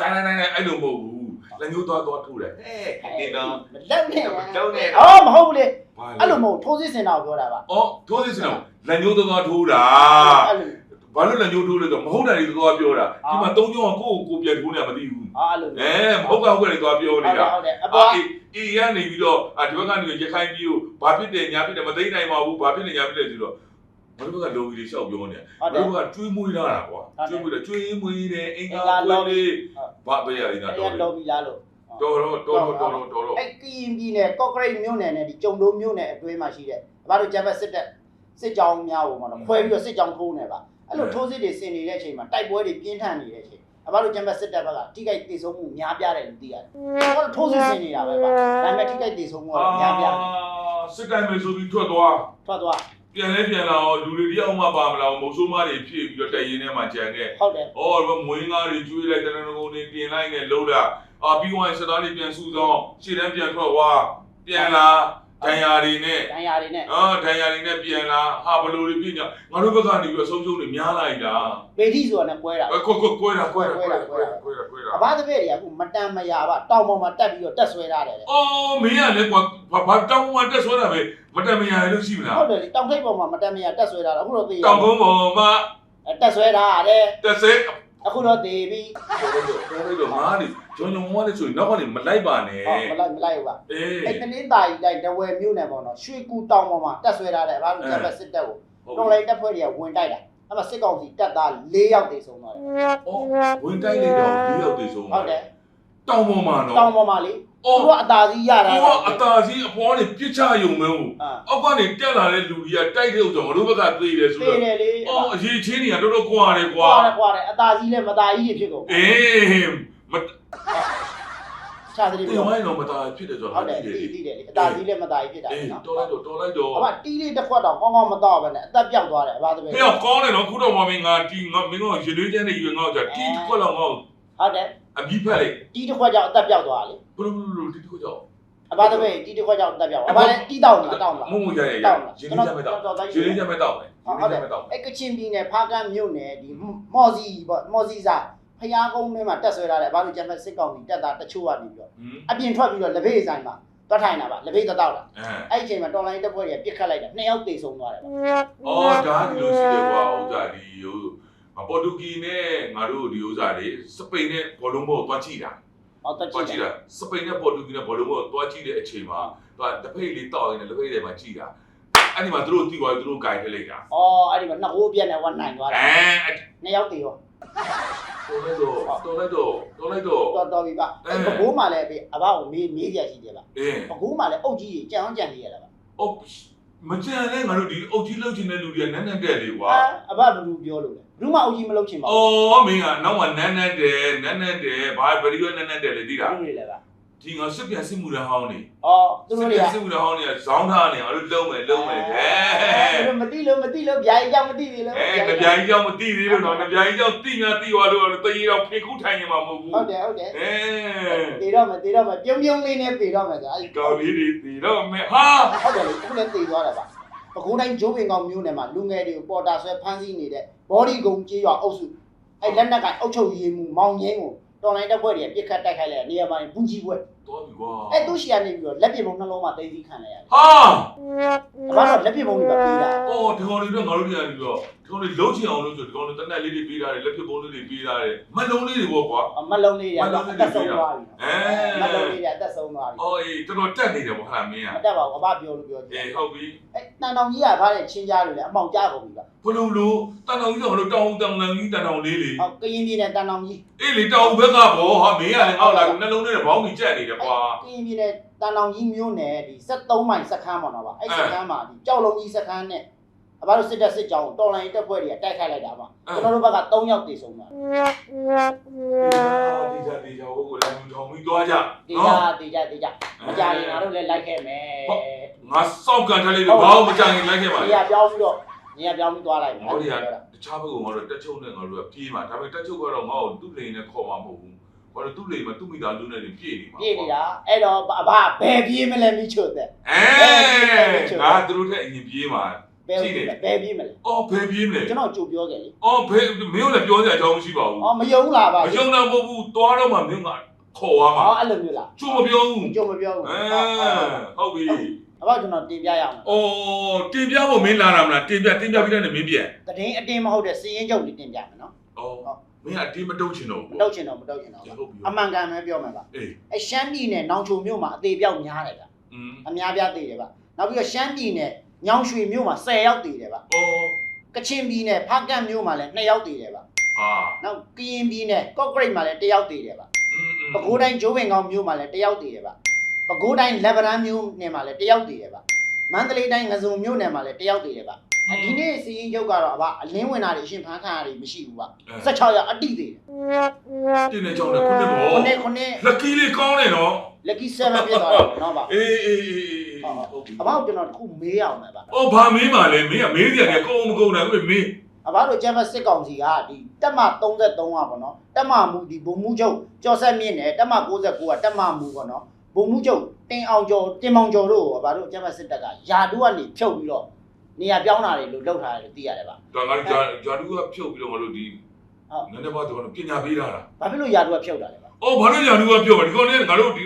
တိုင်းတိုင်းတိုင်းအဲ့လိုမဟုတ်ဘူးလက်ညှိုးသွားသွားထိုးတယ်ဟဲ့နေတော့မလက်နဲ့တော့နေအော်မဟုတ်ဘူးလေအဲ့လိုမဟုတ်ထိုးစစ်စင်တာကိုပြောတာပါအော်ထိုးစစ်စင်တော့လက်ညှိုးသွားသွားထိုးတာ အဲ့လို ဘာလို့လက်ညှိုးထိုးလဲဆိုမဟုတ်တယ်ဒီသွားပြောတာဒီမှာသုံးကြောကကိုယ့်ကိုကိုပြန်ထိုးနေမသိဘူးအော်အဲ့လိုအဲမဟုတ်ကဟုတ်ကလေးသွားပြောဟုတ်တနေတာယ်ဟုတ်တယ်အအာပေါ်အေးအေးရနေပြီးတော့အာဒီဘက်ကနေရခိုင်ပြည်ကိုဘာဖြစ်တယ်ညာဖြစ်တယ်မသိနိုင်ပါဘူးဘာဖြစ်နေညာဖြစ်တယ်ဆိုတော့ဘာလို့ကလော်ဂီလေးရှောက်ပြောနေဟုတ်တယ်ဘာလို့ကကျွေးမွေးလာတာကွာဟုတ်တယ်ကျွေးမွေးတယ်ကျွေးမွေးတယ်အင်္ဂါအင်္ဂါလော်ကွေးဂီလေးဟုတ်ဘာပဲရည်နာအဲ့တော့လော်ဘီလားလို့တော်တော့တော်တော့တော်တော့တော်တော့အဲ့ကရင်ပြည်နယ်ကော့ကရိတ်မြို့နယ်နဲ့ဒီကျုံတိုးမြို့နယ်အတွင်းမှာရှိတဲ့ဘာလို့ဂျပန်စစ်တပ်စစ်ကြောင်းများကိုမတော့ခွဲပြီးတော့စစ်ကြောင်းထိုးနေပါ အဲ့လိုထိုးစစ်တွေဆင်နေတဲ့အချိန်မှာတိုက်ပွဲတွေပြင်းထန်နေတဲ့အချိန်အဘတို့ဂျပန်စစ်တပ်ဘက်ကထိခိုက်ဒေဆုံးမှုများပြားတယ်လို့သိရတယ်။ဘာလို့ထိုးစစ်ဆင်နေတာပဲပါ။ဒါပေမဲ့ထိခိုက်ဒေဆုံးမှုကများပြားတယ်စစ်တိုင်းမယ်ဆိုပြီးထွက်သွား။ထွက်သွားပြန်လဲပြန်လာအောင်လူတွေတယောက်မှပါမလားမုံဆိုးမတွေဖြည့်ပြီးတော့တက်ရင်ထဲမှာကြံခဲ့ဟုတ်တယ်။အော်ဘာမွေးငါးတွေကျွေးလိုက်တရဏဂုံတွေပြင်လိုက်နဲ့လုံးလာ။အာပြီးဝိုင်းစသားတွေပြန်စုဆောင်ရှေ့တန်းပြန်ထွက်သွားပြန်လာ ဒဏ်ရာတွေနဲ့။ဒဏ်ရာတွေနဲ့အာဒဏ်ရာတွေနဲ့ပြန်လာဟာဘလိုတွေပြညာငါတို့ဘက်ကနေပြီးတော့ဆုံးရှုံးတွေများလိုက်တာဗေဒိဆိုတာနဲ့ကွဲတာ။အဲကိုကိုကိုရကွဲရကွဲရကွဲရကွဲရကွဲရ။အဘတပည့်တွေကအခုမတန်မရာပါတောင်ပေါ်မှာတက်ပြီးတော့တက်ဆွဲထားတယ်တဲ့။အော်မင်းကလည်းကွာဘာတောင်းမှတက်ဆွဲတာပဲမတက်မရလို့ရှိမ။လားဟုတ်တယ်လေတောင်ထိပ်ပေါ်မှာမတန်မရာတက်ဆွဲထားတာအခုတော့သိရ။တောင်ကုန်းပေါ်မှာတက်ဆွဲထားတယ်တက်စဲ အခုတော့တည်ပြီတော်တော်တော်တော်ငါးနေဂျုံဂျုံဝါးလေးဆိုရင်နောက်ကနေမလိုက်ပါနဲ့ဟောမလိုက်မလိုက်ဘူးပါအေးအဲ့တနင်္သာရီတိုင်းတဝယ်မြို့နယ်ပေါ့နော်ရွှေကူတောင်ပေါ်မှာတက်ဆွဲထားတယ်ဘာလို့ကျက်ပဲစစ်တပ်ကိုတော်လိုင်းတပ်ဖွဲ့တွေကဝင်တိုက်တာအဲ့မှာစစ်ကောင်စီတပ်သား၄ယောက်တေဆုံးသွားတယ်အော်ဝင်တိုင်းလေးတော့၄ယောက်တည်ဆုံးဟုတ်တယ်တောင်ပေါ်မှာနော်တောင်ပေါ်မှာလေသူ အော်တို့ကအသာစီးရတာဟိုကအတာကြီးအပေါ်ကနေပြစ်ချယုံမဲဟိုအာအောက်ကနေတက်လာတဲ့လူကြီးကတိုက်တဲ့ဥစ္စာငါတို့ဘက်ကသိတယ်ဆိုသေတော့တယ်လေအော်အရေးချင်းတွေကတော်တော်ကွာတယ်ကွာကွာတယ်ကွာတယ်အသာစီးလည်းမသာကြီးတွေဖြစ်ကုန်အေးမခြားသတိတေပြောဝိုင်းတော့မတာဖြစ်တယ်ဆိုဟုတော့တ်တယ်သိသိတယ်သိတယ်လေအသာစီးလည်းမသာကြီးဖြစ်တာအေးနော်တော်လိုက်တော့တော်လိုက်တော့အမတီးလေးတစ်ခွက်တော့ကောင်းကောင်းမတော့ဘဲနဲ့အသက်ပြောက်သွားတယ်အဘတပည့်ဖေအောင်ကောင်းတယ်နော်ခုတော့မမင်းငါတီငါမင်းကရေလေးချမ်းနေယူငါ့ကြတီတစ်ခွက်လောက်ငါ့ဟုတ်တယ် အပြီးဖက်လိုက်တီးတစ်ခွက်ကြောင့်အသက်ပြောက်သွားလေဘလို့ဘလို့တီတစ်ခွက်ကြောက်အဘတပည့်တီးတစ်ခွက်ကြောင့်အသက်ပြောက်အဘလည်းတီးတောင်းနေတာတောင်းလားမုံမရရရတောင်းလားရေလေးချမ်းမဲ့တော့ရေလေးချမ်းမဲ့တော့မယ်ရေလေးချမ်းမဲ့တော့အဲ့ကချင်ပြည်နယ်ဖားကန်းမြို့နယ်ဒီမော်စီပေါ့မော်စီစာဖျားကုန်းထဲမှာတက်ဆွဲထားတယ်ဘာလို့ကျန်မဲ့စစ်ကောင်စီတက်တာတချို့ကနေပြီးတော့ဟင်းအပြင်ထွက်ပြီးတော့လက်ဖေးဆိုင်မှာတွတ်ထိုင်တာပါလက်ဖေးတောက်တာအဲအဲ့ဒီအချိန်မှာတော်လိုင်းတက်ဖွဲ့တွေကပြစ်ခတ်လိုက်တာနှစ်ယောက်သေဆုံးသွားတယ်ပေါ့အော်ဒါဒီလိုရှိတယ်ကွာဥစ္စာဒီဟို ပေါ်တူဂီနဲ့ငါတို့ဒီဥစ္စာတွေစပိန်နဲ့ဘောလုံးဘောသွားကြည့်တာဟောတက်သွားကြကြည့်ည့်တာတာစပိန်နဲ့ပေါ်တူဂီနဲ့ဘောလုံးဘောသွားကြည့်တဲ့အချိန်မှာသူကတဖိတ်လေးတောက်ရင်လည်းလက်ဖိတ်ထဲမှာကြည့်တာအဲ့ဒီမှာသူတို့တီးသွားပြီးသူတို့ဂိုင်ထည့်လိုက်တာအော်အဲ့ဒီမှာနှစ်ဟိုးပြက်နဲ့ဝတ်နိုင်သွားတာအဲနှစ်ယောက်သေရောတော်လိုက်တော့တော်လိုက်တော့တော်လိုက်တော့တော်တော်ပြီပါအဲ့ဘကိုးမှလည်းအဘကိုမေးမေးကြရှိတယ်ပါအင်းဘကိုးမှလည်းအုတ်ကြီးကြီးကြံအောင်ကြံနေရတာပါအော် မကြံလဲငါတို့ဒီအုတ်ကြီးလှုပ်ချင်တဲ့လူတွေကနန်းနန်းတဲ့လေကွာအာအဘဘယ်လိုပြောလို့လဲဘယ်သူမှအုတ်ကြီးမလုပ်ချင်ပါဘူးအော်မင်းကနောက်မှနန်းနန်းတယ်နန်းနန်းတယ်ဘာဗရီယိုနန်းနန်းတယ်လေသိတာဘယ်လိုလဲပါ ဒီငါစစ်ပြန်စစ်မှုရဟောင်းနေအော်သူတို့တွေကစစ်မှုရဟောင်းနေဇောင်းထားနေငါတို့လုံးမယ်လုံးမယ်ဟဲ့သူတို့မသိလို့မသိလို့ဗျာကြီးကြောင့်မသိသေးလို့အဲငပြိုင်ကြောင့်မသိသေးလို့တော့ငပြိုင်ကြောင့်သိညာသိသွားလို့တရေတော့ဖေခုထိုင်နေမှာမဟုတ်ဘူးဟုတ်တယ်ဟုတ်တယ်အဲတေတော့မယ်တေတော့မယ်ပြုံးပြုံးလေးနဲ့တေတော့မယ်ဆိုအဲ့ကောင်းလေးတွေသိတော့မယ်ဟာဟုတ်တယ်လေအခုလည်းတေသွားတယ်ပါပကူတိုင်းဂျိုးပင်ကောင်မျိုးနယ်မှာလူငယ်တွေကိုပေါ်တာဆွဲဖမ်းဆီးနေတဲ့ဘော်ဒီဂုံကြေးရွာအုပ်စုအဲ့လက်နက်ကအုပ်ချုပ်ရေးမှုမောင်ငင်းကို တော်လိုင်းတက်ဖွဲ့တွေကပြစ်ခတ်တိုက်ခိုက်လိုက်နေရာမှာဘူးကြီးပွဲတော်ပြီကွာအဲ့သူရှီကနေပြီးတော့လက်ပြပုံနှလုံးမှာတင်းစီခံလိုက်ရတယ်ဟာအမတော့လက်ပြပုံတွေပါပေးတာ အော်ဒီကောင်လေးတော့ငါတို့တွေကပြီးတော့ဒီကောင်လေးလုံးချင်အောင်လို့ဆိုဒီကောင်လေးတနက်လေးတွေပေးထားတယ်လက်ဖြစ်ပုံးလေးတွေပေးထားတယ်မလုံးလေးတွေပေါ့ကွာမလုံးလေးတွေကအသက်ဆုံးသွားပြီအဲမလုံးလေးတွေအသက်ဆုံးသွားပြီအော်အေးတော်တော်တက်နေတယ်ဗောဟာမင်းမอ่ะတက်ပါဘူးအဘပြောလို့ပြောကြည့်အေးဟုတ်ပြီအဲ့တန်တောင်ကြီးကဗါတဲ့ချင်းကြားလို့လေအမောင်ကြားကုန်ပြီပါဘလို့လို့တန်တော်ကြီးတော့တောင်းတောင်းတန်ကြီးတန်တော်လေးလေဟောကရင်ပြည်နယ်တန်တောင်ကြီးအေးလေတောင်းဘက်ကဗောဟာမင်းကလည်းအောက်လာနှလုံးလေးနဲ့ဘောင်းကြီးကြက်နေတယ်ကွာကရင်ပြည်နယ်တန်တောင်ကြီးမြို့နယ်ဒီ73မိုင်စခန်းပေါ့နော်ဗျအဲ့စခန်းမှာဒီကြောက်လုံးကြီးစခန်းနဲ့ အဘတို့စစ်တပ်စစ်ကြောင်းတော်လိုင်းတက်ဖွဲ့တွေကတိုက်ခိုက်လိုက်တာပါကျွန်တော်တို့ဘက်က3ယောက်တည်ဆုံးတာဒီကြဒီကြဟိုကိုလည်းထောင်ပြီးသွားကြတေကြတေကြတေကြမကြရင်ငါတို့လည်းလိုက်ခဲ့မယ်ငါစောက်ကန်ထားလေးတွေဘာမှမကြင်လိုက်ခဲ့ပါနေလေရာပြောင်းပြီးတော့နေရာပြောင်းပြီးသွားလိုက်မယ်ဟောဒီကတခြားဘက်ကငါတို့တက်ချုပ်နဲ့ငါတို့ကပြေးမှာဒါပေမဲ့တက်ချုပ်ကတော့ငါ့ကိုသူ့လိန်နဲ့ခေါ်မှာမဟုတ်ဘူးဘာလို့သူ့လေမှာသူ့မိသားစုနဲ့နေပြည့်နေမှာပြေးနေတာအဲ့တော့အဘဘယ်ပြေးမလဲမိချို့တဲ့အဲငါသူတို့ထက်အရင်ပြေးမှာ ဘယ်ပြေးမလဲဘယ်ပြေးမလဲအော်ဘယ်ပြေးမလဲကျွန်တော်ကြိုပြောခဲ့လေအော်ဘယ်မင်းတို့လည်းပြောစရာအကြောင်းမရှိပါဘူးအော်မယုံလားပါမယုံတော့မဟုတ်ဘူးသွားတော့မှမင်းကခေါ်သွားမှာအော်အဲ့လိုမျိုးလားကျိုးမပြောဘူးကြိုမပြောဘူးအဲဟုတ်ပြီအဘကျွန်တော်တင်ပြရအောင်အော်တင်ပြဖို့မင်းလာတာမလားတင်ပြတင်ပြပြီးတဲ့မင်းပြန်တရင်အတင်းမဟုတ်တဲ့စီရင်ချုပ်လေးတင်ပြမယ်နော်အော်မင်းကအတင်းမတုံးချင်တော့မဘူးတော့ချင်တော့မတော့ချင်တော့ဟုတ်ပြီအမှန်ကန်ပဲပြောမှာပါအေးအဲရှမ်းပြည်နယ်နောင်ချိုမြို့မှာအသေးပြောက်များတယ်ဗျอืมအများပြားသေးတယ်ဗျနောက်ပြီးတော့ရှမ်းပြည်နယ် ညောင်ရွှေမြို့မှာ10ရောက်သေးတယ်ဗျအော်ကချင်ပြည်နယ်ဖားကန့်မြို့မှာလည်း2ရောက်သေးတယ်ဗျဟာနောက်ကရင်ပြည်နယ်ကော့ဂရိတ်မှာလည်း1ရောက်သေးတယ်ဗျอืมပဲခူးတိုင်းဂျိုးပင်ကောင်းမြို့မှာလည်း1ရောက်သေးတယ်ဗျပဲခူးတိုင်းလက်ဗရန်မြို့နယ်မှာလည်း1ရောက်သေးတယ်ဗျမန္တလေးတိုင်းငစုံမြို့နယ်မှာလည်း1ရောက်သေးတယ်ဗျအဲဒီနေ့စီရင်ချုပ်ကတော့အဘအလင်းဝင်တာတွေအရှင်ဖန်ခါရတွေမရှိဘူးဗျ16ရောက်အတိသေးတယ်တင်းနေကြောင်းနဲ့ခုနှစ်ဘောခုနှစ်ခုနှစ် လက်ကီးလေးကောင်းနေနော် lucky 7ဖြစ်သွားတယ်နော်ဗျ အေးအေးအေးအေးဟုတ်ပြီ အဘောက်ကျွန်တော်တခုမေးအောင်မယ်ဗျအော်ဘာမင်းပါလဲမင်းကမေးကြတယ်ကောင်းမကောင်းတယ်မင်းအဘတို့ကျမ်းမစစ်ကောင်စီကဒီတက်မ33ကပေါ့နော်တက်မမူဒီဘုံမူချုပ်ကျော်ဆက်မြင့်နဲ့တက်မ69ကတက်မမူပေါ့နော်ဘုံမူချုပ်တင်အောင်ကျော်တင်မောင်ကျော်တို့ကိုအဘတို့ကျမ်းမစစ်တပ်ကယာတုကနေဖြုတ်ပြီးတော့နေရာပြောင်းတာတွေလို့လုပ်ထားတယ်လို့သိရတယ်ဗျဒါငါဂျာဂျာတူကဖြုတ်ပြီးတော့ငါတို့ဒီနည်းနည်းပါတော့ပညာပေးတာလားဘာဖြစ်လို့ယာတုကဖြုတ်တာလဲဗျအော်ဘာလို့ဂျာတူကဖြုတ်ပါဒီကောင်လေးငါတို့ဒီ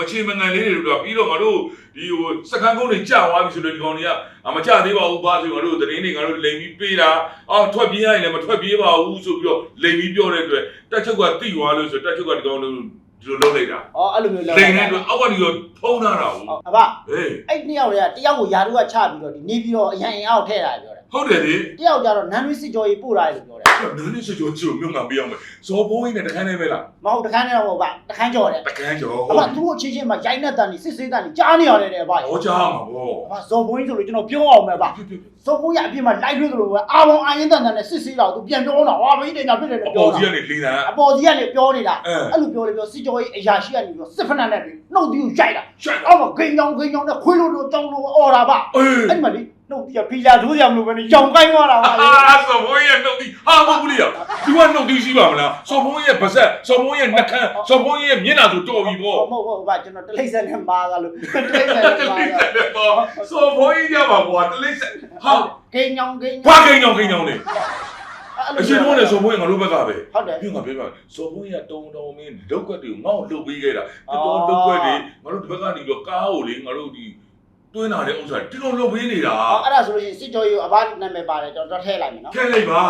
မချေမငံလေးတွေတော့ပြီးတော့ငါတို့ဒီဟိုစကန်ကုန်းတွေကြာသွားပြီဆိုတော့ဒီကောင်တွေကအမကြသေးပါဘူးဘာဆိုငါတို့သတင်းတွေငါတို့လိန်ပြီးပေးတာအော်ထွက်ပြေးရရင်လည်းမထွက်ပြေးပါဘူးဆိုပြီးတော့လိန်ပြီးပြောတဲ့အတွက်တက်ချုပ်ကတိသွားလို့ဆိုတက်ချုပ်ကဒီကောင်တို့ဒီလိုလုပ်လိုက်တာဩအဲ့လိုမျိုးလုပ်လိန်တဲ့အတွက်အောက်ကနေတော့ဖုံးထားတာဟုတ်အဘဟေးအဲ့နှစ်ယောက်တွေကတယောက်ကိုယာတုကချပြီးတော့ဒီနေပြီးတော့အရင်အင်အားကိုထည့်တာပြောတယ် ဟုတ်တယ်လေတယောက်ကျတော့နန်းရွေးစစ်ကြောကြီးပို့ထားတယ်လို့ပြောတယ်နန်းနေစကြောချိုမြို့ငံပေးအောင်မယ်ဇော်ဘုံးကြီးနဲ့တခန်းနေပဲလားမဟုတ်တခန်းနဲ့တော့မဟုတ်ပါတခန်းကြော်တယ်တခန်းကျော်အဘသူ့အချင်းချင်းမှာရိုက်နဲ့တန်နေစစ်စစ်တန်နေကြားနေရတယ်တဲ့ဗျဟောကြားမှာဗောအဘဇော်ဘွင်းဆိုလို့ကျွန်တော်ပြောအောင်မယ်ဗျဖြစ်ဖြစ်ဇော်ဘွင်းရအပြင်မှာလိုက်တွေ့သလိုပဲအာဘောင်အာရင်တန်တန်နဲ့စစ်စစ်တော့သူပြန်ပြောတော့ဟာဘင်းတင်ညာဖြစ်တယ်အလို့ပေါ်ပြောကြီးတာကနေလိန်တာအပေါ်ကြီးကနေပြောနေတာအဲအဲ့လိုပြောလေပြောစစ်ကြောကြီးအရာရှိကနေပြောစစ်ဖက်နက်နဲ့ပြီးနှုတ်သီးကိုရိုက်တာရှက်အောက်မှာဂိမ်းကြောင်ဂိမ်းကြောင်နဲ့ခွေးလို့လို့တောင်းလို့အော်တာဗျအေးအဲ့ဒီမှာလေ နှုတ်သီးကဖီလာထိုးရမလို့ပဲနေရောင်ကိုင်းသွားတာဗျအာဇော်ဘုံးရဲ့နှုတ်သီးဟာမဟုတ်ဘူးလေသူကနှုတ်သီးရှိပါမလားဇော်ဘုံးရဲ့ပါဇက်ဇော်ဘုံးရဲ့နှက်ခမ်းဇော်ဘုံးရဲ့မျက်နှာဆိုတော်ပြီဗောမဟုတ်ဘူးဗျကျွန်တော်တလိမ့်ဆက်နဲ့မာတာလို့တလိမ့်ဆက်နဲ့တမာလိမ့်တာဆက်တယ်ဗောဇော်ဘုံးကြီးကြပါဗောတလိမ့်ဆက်ဟာဂိမ်းကြောင်ဂိမ်းဘာကိန်းကြောင်ကိန်းကြောင်နေအရှင်တို့နဲ့ဇော်ဘုံးရဲ့ငါတို့ဘက်ကပဲဟုတ်တယ်ပြီးငါပြောပါဇော်ဘုံးရဲ့တုံတုံမင်းလောက်ကတ်တွေကိုငါ့ကိုလှုပ်ပေးခဲ့တာတော်တော်လောက်ကတ်တွေငါတို့ဒီဘက်ကနေပြီးတော့ကားကိုလေငါတို့ဒီ တွင်းလာတဲ့ဥစ္စာဒီလိုလှုပ်ပေးနေတာအော်အဲ့ဒါဆိုလို့ရှိရင်စစ်ကြောကြီးကိုအဘနာမည်ပါတယ်ကျွန်တော်ထည့်လိုက်မယ်နော် ခဲလိုက်ပါ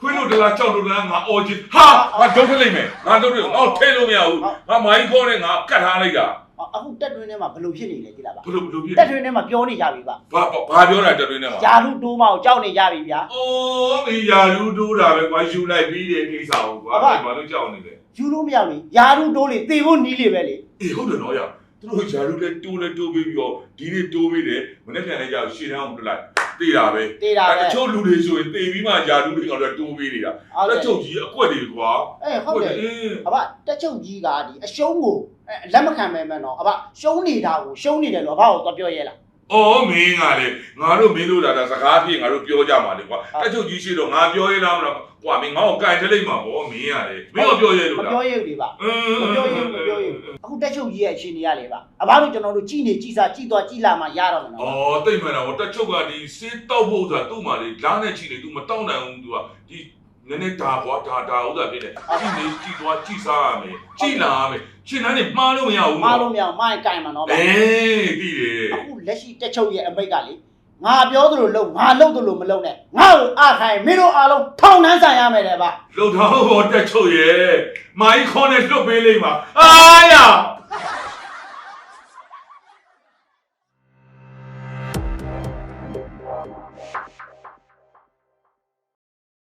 ခွေးလို့တလားကြောက်လို့တလားငါအော်ချင်ဟာငါဒုတ်ထလိုက်မယ်ငါဒုတ်ထငါထဲလို့မရဘူးငါမိုင်းခေါ်နဲ့ငါကတ်ထားလိုက်တာအခုတက်တွင်းထဲမှာဘယ်လိုဖြစ်နေလဲကြည့်လားဗျဘလို့ဘလို့ဖြစ်တက်တွင်းထဲမှာပြောနေကြပြီဗျဘာဘာပြောတာတတွင်းနဲ့မှာဂျာလူတိုးမအောင်ကြောက်နေကြပြီဗျာအိုးမီယာလူတိုးတာပဲကွာယူလိုက်ပြီးတဲ့ကိစ္စကိုကွာဘာလို့ကြောက်နေလဲယူလို့မရဘူးယာလူတိုးလေသေဖို့နီးလေပဲလေအေးဟုတ်တယ်နော်ရ သူတို့ယာလူလည်းတိုးလည်းတိုးပြီးပြီးတော့ဒီနေ့တိုးပြီးတယ်မနေ့ပြန်လည်းကြာရှေ့တန်းအောင်ပြလိုက်တေးတာပဲသေတာပဲတချို့လူတွေဆိုရင်တေးပြီးမှယာလူတွေကတော့တိုးပြီးနေတာဟုတ်တတယ်ချို့ကြီးအကွက်တွေကွာအေးဟုတ်တယ်အေးအဘတက်ချုပ်ကြီးကဒီအရှုံးကိုအဲလက်မခံမဲမဲနော်အဘရှုံးနေတာကိုရှုံးနေတယ်လို့အဘကိုတော့ပြောရဲလား အော်မင်းကလေငါတို့မင်းတို့ဒါဒါစကားပြေငါတို့ပြောကြမှာလေကွာဟုတ်တက်ချုပ်ကြီးရှိတော့ငါပြောရလားမလားကွာမင်းငါ့ကိုကန်ထလိုက်မှာဗောမင်းကလေမင်းကပြောရမလို့လားပြောရဲဘူးလေဗျအင်းမပြောရဲဘူးမပြောရဲဘူးအခုတက်ချုပ်ကြီးရဲ့အခြေအနေရလေဗျအဘတို့ကျွန်တော်တို့ကြည်နေကြည်စားကြည်သွားကြည်လာမှရတော့မယ်နော်အော်တိတ်မှန်တာဗောတက်ချုပ်ကဒီစေးတောက်ဖို့ဆိုတာသူ့မှာလေလားနဲ့ချီနေ तू မတောက်နိုင်ဘူး तू ကဒီနည်းနည်းဒါကွာဒါဒါဥစ္စာဖြစ်တယ်ကြည်နေကြည်သွားကြည်စားရမယ်ကြည်လာရမယ် ရှင်သားနေမှားလို့မရဘူးမလို့မရအောင်မိုင်းကင်မှာနော်ဗျအေးပြီးတယ်အခုလက်ရှိတက်ချုပ်ရဲ့အမိတ်ကလေငါပြောသလိုလုပ်ငါလုပ်သလိုမလုပ်နဲ့ငါ့ကိုအားခိုင်းမင်းတို့အားလုံးထောင်နှန်းဆိုင်ရမယ်တဲ့ဗျ လှုပ်ထားဖို့တက်ချုပ်ရဲ့မိုင်းခေါ်နဲ့လွတ်ပေးလိုက်ပါအာရ